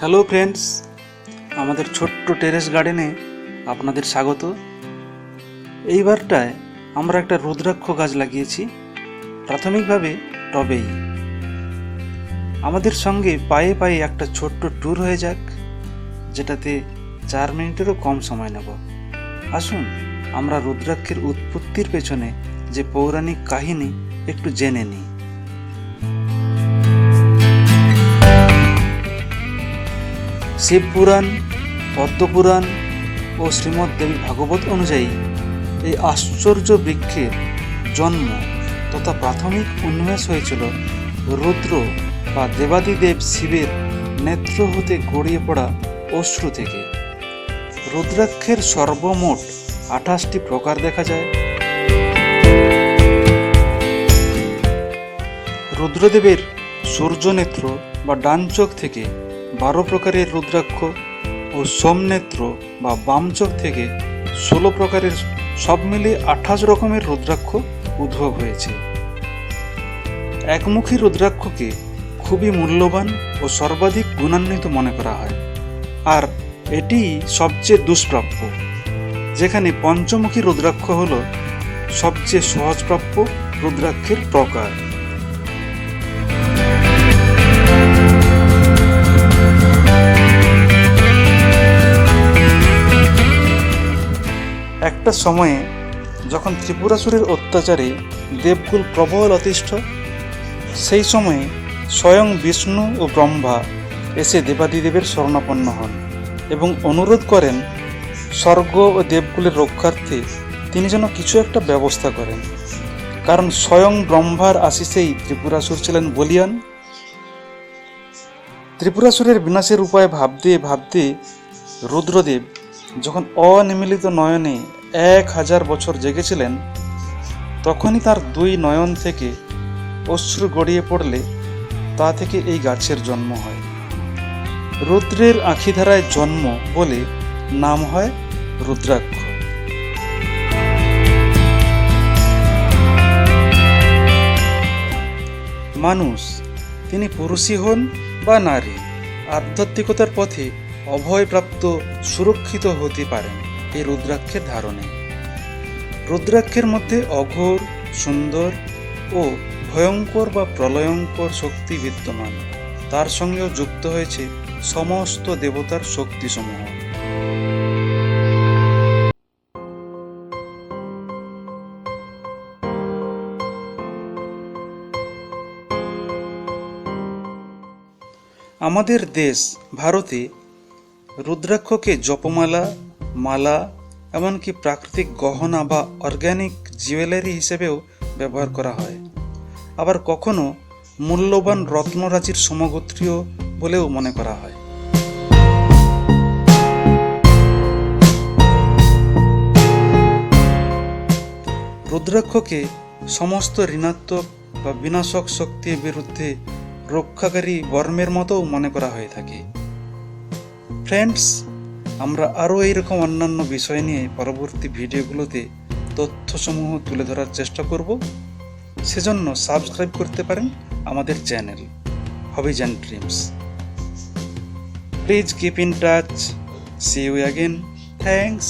Hello friends, আমাদের ছোট্ট terrace গার্ডেনে আপনাদের স্বাগত। এইবারটায় আমরা একটা রুদ্রাক্ষ গাছ লাগিয়েছি, প্রাথমিকভাবে টবেই। আমাদের সঙ্গে পায়ে পায়ে একটা ছোট্ট ট্যুর হয়ে যাক, যেটাতে চার মিনিটেরও কম সময় নেব। আসুন, আমরা রুদ্রাক্ষের উৎপত্তির পেছনে যে পৌরাণিক কাহিনী একটু জেনে নিই। শিবপুরাণ পদ্মপুরাণ ও শ্রীমৎ দেবী ভাগবত অনুযায়ী এই আশ্চর্য বৃক্ষের জন্ম তথা প্রাথমিক উন্মেষ হয়েছিল রুদ্র বা দেবাদিদেব শিবের নেত্র হতে গড়িয়ে পড়া অশ্রু থেকে। রুদ্রাক্ষের সর্বমোট আঠাশটি প্রকার দেখা যায়। রুদ্রদেবের সূর্যনেত্র বা ডান চোখ থেকে বারো প্রকারের রুদ্রাক্ষ ও সোমনেত্র বা বাম চোখ থেকে ষোলো প্রকারের সব মিলিয়ে আঠাশ রকমের রুদ্রাক্ষ উদ্ভব হয়েছে। একমুখী রুদ্রাক্ষকে খুবই মূল্যবান ও সর্বাধিক গুণান্বিত মনে করা হয়। আর এটি সবচেয়ে দুষ্প্রাপ্য, যেখানে পঞ্চমুখী রুদ্রাক্ষ হল সবচেয়ে সহজপ্রাপ্য রুদ্রাক্ষের প্রকার। একটা সময়ে যখন ত্রিপুরাসুরের অত্যাচারে দেবকুল প্রবল অতিষ্ঠ, সেই সময়ে স্বয়ং বিষ্ণু ও ব্রহ্মা এসে দেবাদিদেবের শরণাপন্ন হন এবং অনুরোধ করেন স্বর্গ ও দেবকুলের রক্ষার্থে তিনি যেন কিছু একটা ব্যবস্থা করেন। কারণ স্বয়ং ব্রহ্মার আশিসেই ত্রিপুরাসুর ছিলেন বলিয়ান। ত্রিপুরাসুরের বিনাশের উপায় ভাবতে ভাবতে রুদ্রদেব যখন অনিমিলিত নয়নে এক হাজার বছর জেগেছিলেন, তখনই তার দুই নয়ন থেকে অশ্রু গড়িয়ে পড়লে তা থেকে এই গাছের জন্ম হয়। রুদ্রের আঁখিধারায় জন্ম বলে নাম হয় রুদ্রাক্ষ। মানুষ, তিনি পুরুষই হন বা নারী, আধ্যাত্মিকতার পথে অভয়প্রাপ্ত সুরক্ষিত হতে পারেন। এই রুদ্রাক্ষের ধারণে। রুদ্রাক্ষের মধ্যে অঘোর, সুন্দর ও ভয়ঙ্কর বা প্রলয়ঙ্কর শক্তি বিদ্যমান। তার সঙ্গেও যুক্ত হয়েছে সমস্ত দেবতার শক্তিসমূহ। আমাদের দেশ, ভারতে রুদ্রাক্ষকে জপমালা মালা, এমনকি প্রাকৃতিক গহনা বা অর্গ্যানিক জুয়েলারি হিসেবেও ব্যবহার করা হয়। আবার কখনো মূল্যবান রত্নরাজির সমগোত্রীয় বলেও মনে করা হয়। রুদ্রাক্ষকে সমস্ত ঋণাত্মক বা বিনাশক শক্তির বিরুদ্ধে রক্ষাকারী বর্মের মতোও মনে করা হয়ে থাকে। ফ্রেন্ডস আমরা আরও এইরকম অন্যান্য বিষয় নিয়ে পরবর্তী ভিডিওগুলোতে তথ্যসমূহ তুলে ধরার চেষ্টা করব। সেজন্য সাবস্ক্রাইব করতে পারেন আমাদের channel hobbies and dreams. Please keep in touch see you again thanks